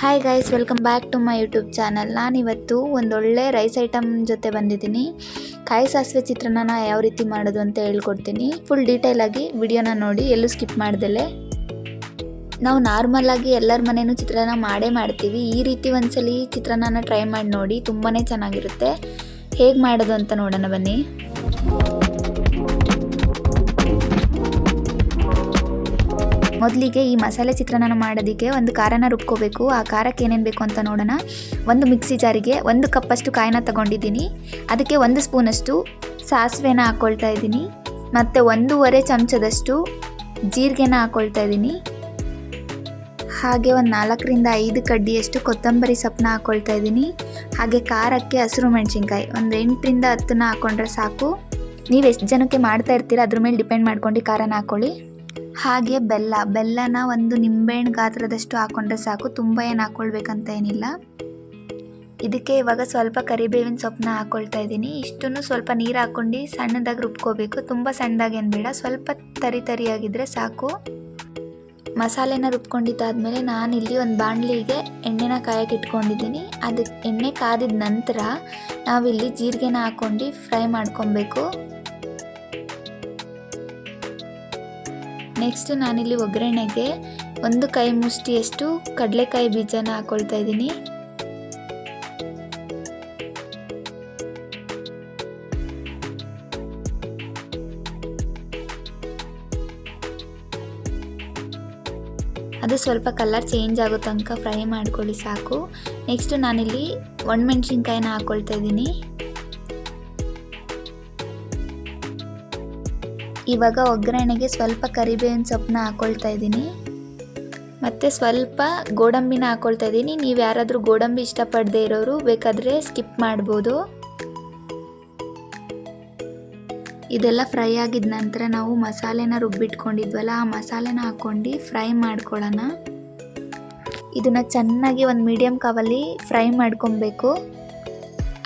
Hi guys welcome back to my YouTube channel ನಾನಿವತ್ತು ಒಂದೊಳ್ಳೆ rice item ಜೊತೆ ಬಂದಿದ್ದೀನಿ. ಕಾಯಿ ಸಾಸಿವೆ ಚಿತ್ರಾನ್ನ ಯಾವ ರೀತಿ ಮಾಡೋದು ಅಂತ ಹೇಳ್ಕೊಡ್ತೀನಿ. ಫುಲ್ ಡೀಟೇಲ್ ಆಗಿ ವಿಡಿಯೋನ ನೋಡಿ, ಎಲ್ಲೂ ಸ್ಕಿಪ್ ಮಾಡ್ದಲೆ. ನಾವು ನಾರ್ಮಲ್ ಆಗಿ ಎಲ್ಲರ ಮನೇನೂ ಚಿತ್ರಾನ್ನ ಮಾಡೇ ಮಾಡ್ತೀವಿ. ಈ ರೀತಿ ಒಂದ್ಸಲಿ ಚಿತ್ರಾನ್ನ ಟ್ರೈ ಮಾಡಿ ನೋಡಿ ತುಂಬಾ ಚೆನ್ನಾಗಿರುತ್ತೆ. ಹೇಗೆ ಮಾಡೋದು ಅಂತ ನೋಡೋಣ ಬನ್ನಿ. ಮೊದಲಿಗೆ ಈ ಮಸಾಲೆ ಚಿತ್ರಾನ್ನ ಮಾಡೋದಕ್ಕೆ ಒಂದು ಖಾರನ ರುಬ್ಕೋಬೇಕು. ಆ ಖಾರಕ್ಕೆ ಏನೇನು ಬೇಕು ಅಂತ ನೋಡೋಣ. ಒಂದು ಮಿಕ್ಸಿ ಜಾರಿಗೆ ಒಂದು ಕಪ್ಪಷ್ಟು ಕಾಯಿನ ತಗೊಂಡಿದ್ದೀನಿ. ಅದಕ್ಕೆ ಒಂದು ಸ್ಪೂನಷ್ಟು ಸಾಸಿವೆನ ಹಾಕ್ಕೊಳ್ತಾ ಇದ್ದೀನಿ. ಮತ್ತು ಒಂದೂವರೆ ಚಮಚದಷ್ಟು ಜೀರಿಗೆನ ಹಾಕ್ಕೊಳ್ತಾ ಇದ್ದೀನಿ. ಹಾಗೆ ಒಂದು ನಾಲ್ಕರಿಂದ ಐದು ಕಡ್ಡಿಯಷ್ಟು ಕೊತ್ತಂಬರಿ ಸೊಪ್ಪನ್ನ ಹಾಕ್ಕೊಳ್ತಾ ಇದ್ದೀನಿ. ಹಾಗೆ ಖಾರಕ್ಕೆ ಹಸಿರು ಮೆಣಸಿನ್ಕಾಯಿ ಒಂದು ಎಂಟರಿಂದ ಹತ್ತನ್ನ ಹಾಕ್ಕೊಂಡ್ರೆ ಸಾಕು. ನೀವು ಎಷ್ಟು ಜನಕ್ಕೆ ಮಾಡ್ತಾ ಇರ್ತೀರ ಅದ್ರ ಮೇಲೆ ಡಿಪೆಂಡ್ ಮಾಡ್ಕೊಂಡು ಖಾರನ ಹಾಕ್ಕೊಳ್ಳಿ ಹಾಗೆ ಬೆಲ್ಲ, ಬೆಲ್ಲನ ಒಂದು ನಿಂಬೆಹಣ್ಣು ಗಾತ್ರದಷ್ಟು ಹಾಕ್ಕೊಂಡ್ರೆ ಸಾಕು. ತುಂಬ ಏನು ಹಾಕ್ಕೊಳ್ಬೇಕಂತ ಏನಿಲ್ಲ. ಇದಕ್ಕೆ ಇವಾಗ ಸ್ವಲ್ಪ ಕರಿಬೇವಿನ ಸೊಪ್ಪನ್ನ ಹಾಕ್ಕೊಳ್ತಾ ಇದ್ದೀನಿ. ಇಷ್ಟನ್ನು ಸ್ವಲ್ಪ ನೀರು ಹಾಕ್ಕೊಂಡು ಸಣ್ಣದಾಗಿ ರುಬ್ಕೋಬೇಕು. ತುಂಬ ಸಣ್ಣದಾಗೇನು ಬೇಡ. ಸ್ವಲ್ಪ ತರಿ ತರಿಯಾಗಿದ್ದರೆ ಸಾಕು. ಮಸಾಲೆನ ನಾನು ಇಲ್ಲಿ ಒಂದು ಬಾಣಲಿಗೆ ಎಣ್ಣೆನ ಕಾಯಕ್ಕೆ ಇಟ್ಕೊಂಡಿದ್ದೀನಿ. ಅದಕ್ಕೆ ಎಣ್ಣೆ ಕಾದಿದ ನಂತರ ನಾವಿಲ್ಲಿ ಜೀರಿಗೆನ ಹಾಕ್ಕೊಂಡು ಫ್ರೈ ಮಾಡ್ಕೊಬೇಕು. ನೆಕ್ಸ್ಟ್ ನಾನಿಲ್ಲಿ ಒಗ್ಗರಣೆಗೆ ಒಂದು ಕೈ ಮುಷ್ಟಿಯಷ್ಟು ಕಡಲೆಕಾಯಿ ಬೀಜನ ಹಾಕ್ಕೊಳ್ತಾ ಇದ್ದೀನಿ. ಅದು ಸ್ವಲ್ಪ ಕಲರ್ ಚೇಂಜ್ ಆಗೋ ತನಕ ಫ್ರೈ ಮಾಡ್ಕೊಳ್ಳಿ ಸಾಕು. ನೆಕ್ಸ್ಟ್ ನಾನಿಲ್ಲಿ ಒಣಮೆಣ್ಸಿನ್ಕಾಯಿನ ಹಾಕ್ಕೊಳ್ತಾ ಇದ್ದೀನಿ. ಇವಾಗ ಒಗ್ಗರಣೆಗೆ ಸ್ವಲ್ಪ ಕರಿಬೇವಿನ ಸೊಪ್ಪನ್ನ ಹಾಕ್ಕೊಳ್ತಾ ಇದ್ದೀನಿ. ಮತ್ತು ಸ್ವಲ್ಪ ಗೋಡಂಬಿನ ಹಾಕ್ಕೊಳ್ತಾ ಇದ್ದೀನಿ. ನೀವು ಯಾರಾದರೂ ಗೋಡಂಬಿ ಇಷ್ಟಪಡದೇ ಇರೋರು ಬೇಕಾದರೆ ಸ್ಕಿಪ್ ಮಾಡ್ಬೋದು. ಇದೆಲ್ಲ ಫ್ರೈ ಆಗಿದ ನಂತರ ನಾವು ಮಸಾಲೆನ ರುಬ್ಬಿಟ್ಕೊಂಡಿದ್ವಲ್ಲ, ಆ ಮಸಾಲೆನ ಹಾಕ್ಕೊಂಡು ಫ್ರೈ ಮಾಡ್ಕೊಳ್ಳೋಣ. ಇದನ್ನು ಚೆನ್ನಾಗಿ ಒಂದು ಮೀಡಿಯಮ್ ಕಾವಲ್ಲಿ ಫ್ರೈ ಮಾಡ್ಕೊಬೇಕು.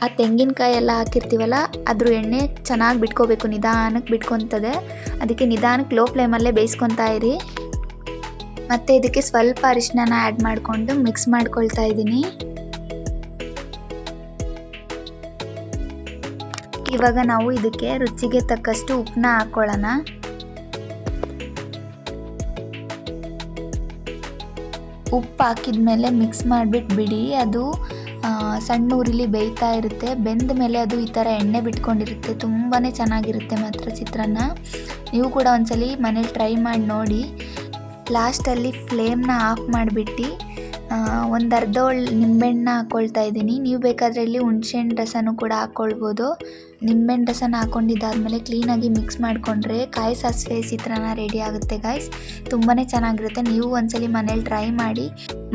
ಆ ತೆಂಗಿನಕಾಯಿ ಎಲ್ಲ ಹಾಕಿರ್ತೀವಲ್ಲ, ಅದ್ರ ಎಣ್ಣೆ ಚೆನ್ನಾಗಿ ಬಿಟ್ಕೋಬೇಕು ನಿಧಾನಕ್ಕೆ ಬಿಟ್ಕೊತದೆ ಅದಕ್ಕೆ ನಿಧಾನಕ್ಕೆ ಲೋ ಫ್ಲೇಮಲ್ಲೇ ಬೇಯಿಸ್ಕೊತಾ ಇರಿ. ಮತ್ತು ಇದಕ್ಕೆ ಸ್ವಲ್ಪ ಅರಿಶಿನ ಆ್ಯಡ್ ಮಾಡಿಕೊಂಡು ಮಿಕ್ಸ್ ಮಾಡ್ಕೊಳ್ತಾ ಇದ್ದೀನಿ. ಇವಾಗ ನಾವು ಇದಕ್ಕೆ ರುಚಿಗೆ ತಕ್ಕಷ್ಟು ಉಪ್ಪನ್ನ ಹಾಕ್ಕೊಳ್ಳೋಣ ಉಪ್ಪು ಹಾಕಿದ ಮೇಲೆ ಮಿಕ್ಸ್ ಮಾಡಿಬಿಟ್ಟು ಬಿಡಿ, ಅದು ಸಣ್ಣ ಊರಿಲಿ ಬೇಯ್ತಾ ಇರುತ್ತೆ. ಬೆಂದ ಮೇಲೆ ಅದು ಈ ಥರ ಎಣ್ಣೆ ಬಿಟ್ಕೊಂಡಿರುತ್ತೆ. ತುಂಬಾ ಚೆನ್ನಾಗಿರುತ್ತೆ ಮಾತ್ರ ಚಿತ್ರಾನ್ನ. ನೀವು ಕೂಡ ಒಂದ್ಸಲಿ ಮನೇಲಿ ಟ್ರೈ ಮಾಡಿ ನೋಡಿ. ಲಾಸ್ಟಲ್ಲಿ ಫ್ಲೇಮ್ನ ಆಫ್ ಮಾಡಿಬಿಟ್ಟು ಒಂದು ಅರ್ಧ ಒಳ್ಳೆ ನಿಂಬೆಹಣ್ಣ ಹಾಕ್ಕೊಳ್ತಾ ಇದ್ದೀನಿ. ನೀವು ಬೇಕಾದರೆ ಇಲ್ಲಿ ಹುಣ್ಸೆಹಣ್ಣು ರಸನೂ ಕೂಡ ಹಾಕ್ಕೊಳ್ಬೋದು ನಿಂಬೆಹಣ್ಣು ರಸನ ಹಾಕ್ಕೊಂಡಿದ್ದಾದಮೇಲೆ ಕ್ಲೀನಾಗಿ ಮಿಕ್ಸ್ ಮಾಡಿಕೊಂಡ್ರೆ ಕಾಯಿ ಸಾಸಿವೆ ಚಿತ್ರಾನ್ನ ರೆಡಿ ಆಗುತ್ತೆ ಗಾಯ್ಸ್ ತುಂಬಾ ಚೆನ್ನಾಗಿರುತ್ತೆ. ನೀವು ಒಂದ್ಸಲಿ ಮನೇಲಿ ಟ್ರೈ ಮಾಡಿ.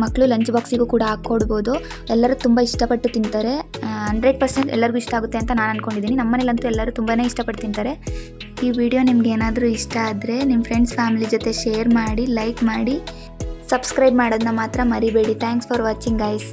ಮಕ್ಕಳು ಲಂಚ್ ಬಾಕ್ಸಿಗೂ ಕೂಡ ಹಾಕ್ಕೊಡ್ಬೋದು ಎಲ್ಲರೂ ತುಂಬ ಇಷ್ಟಪಟ್ಟು ತಿಂತಾರೆ. ಹಂಡ್ರೆಡ್ ಪರ್ಸೆಂಟ್ ಎಲ್ಲರಿಗೂ ಇಷ್ಟ ಆಗುತ್ತೆ ಅಂತ ನಾನು ಅಂದ್ಕೊಂಡಿದ್ದೀನಿ ನಮ್ಮ ಮನೇಲಂತೂ ಎಲ್ಲರೂ ತುಂಬಾ ಇಷ್ಟಪಟ್ಟು ತಿಂತಾರೆ. ಈ ವಿಡಿಯೋ ನಿಮ್ಗೆ ಏನಾದರೂ ಇಷ್ಟ ಆದರೆ ನಿಮ್ಮ ಫ್ರೆಂಡ್ಸ್ ಫ್ಯಾಮಿಲಿ ಜೊತೆ ಶೇರ್ ಮಾಡಿ ಲೈಕ್ ಮಾಡಿ. ಸಬ್ಸ್ಕ್ರೈಬ್ ಮಾಡೋದನ್ನ ಮಾತ್ರ ಮರಿಬೇಡಿ. Thanks for watching guys